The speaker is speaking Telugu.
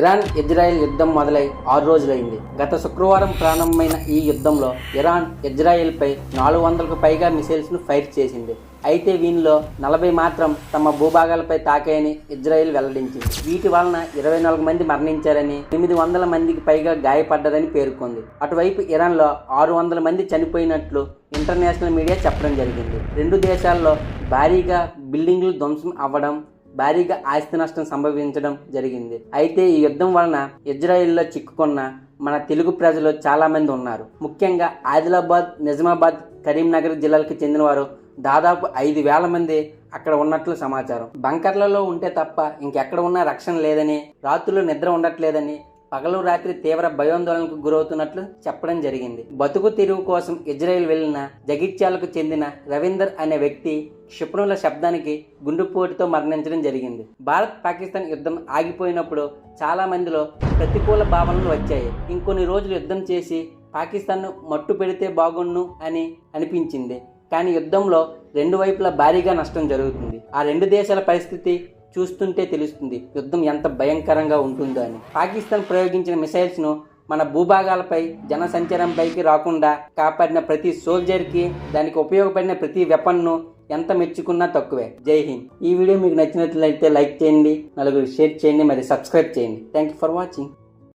ఇరాన్ ఇజ్రాయెల్ యుద్ధం మొదలై ఆరు రోజులైంది. గత శుక్రవారం ప్రారంభమైన ఈ యుద్ధంలో ఇరాన్ ఇజ్రాయెల్పై నాలుగు వందలకు పైగా మిసైల్స్ను ఫైర్ చేసింది. అయితే వీనిలో నలభై మాత్రం తమ భూభాగాలపై తాకాయని ఇజ్రాయెల్ వెల్లడించింది. వీటి వలన ఇరవై నాలుగు మంది మరణించారని ఎనిమిది వందల మందికి పైగా గాయపడ్డారని పేర్కొంది. అటువైపు ఇరాన్లో ఆరు వందల మంది చనిపోయినట్లు ఇంటర్నేషనల్ మీడియా చెప్పడం జరిగింది. రెండు దేశాల్లో భారీగా బిల్డింగ్లు ధ్వంసం అవ్వడం భారీగా ఆస్తి నష్టం సంభవించడం జరిగింది. అయితే ఈ యుద్ధం వలన ఇజ్రాయిల్లో చిక్కుకున్న మన తెలుగు ప్రజలు చాలా మంది ఉన్నారు. ముఖ్యంగా ఆదిలాబాద్ నిజామాబాద్ కరీంనగర్ జిల్లాలకు చెందిన వారు దాదాపు ఐదు వేల మంది అక్కడ ఉన్నట్లు సమాచారం. బంకర్లలో ఉంటే తప్ప ఇంకెక్కడ ఉన్నా రక్షణ లేదని రాత్రులు నిద్ర ఉండట్లేదని పగలు రాత్రి తీవ్ర భయోందోళనకు గురవుతున్నట్లు చెప్పడం జరిగింది. బతుకు తిరుగు కోసం ఇజ్రాయెల్ వెళ్ళిన జగిత్యాలకు చెందిన రవీందర్ అనే వ్యక్తి క్షిపణుల శబ్దానికి గుండుపోటుతో మరణించడం జరిగింది. భారత్ పాకిస్తాన్ యుద్ధం ఆగిపోయినప్పుడు చాలా మందిలో ప్రతికూల భావనలు వచ్చాయి. ఇంకొన్ని రోజులు యుద్ధం చేసి పాకిస్తాన్ను మట్టు పెడితే బాగుండు అని అనిపించింది. కానీ యుద్ధంలో రెండు వైపులా భారీగా నష్టం జరుగుతుంది. ఆ రెండు దేశాల పరిస్థితి చూస్తుంటే తెలుస్తుంది యుద్ధం ఎంత భయంకరంగా ఉంటుందో అని. పాకిస్తాన్ ప్రయోగించిన మిసైల్స్ను మన భూభాగాలపై జనసంచారంపైకి రాకుండా కాపాడిన ప్రతి సోల్జర్కి దానికి ఉపయోగపడిన ప్రతి వెపన్ను ఎంత మెచ్చుకున్నా తక్కువే. జై హింద్. ఈ వీడియో మీకు నచ్చినట్లయితే లైక్ చేయండి నలుగురు షేర్ చేయండి మరి సబ్స్క్రైబ్ చేయండి. Thank you for watching.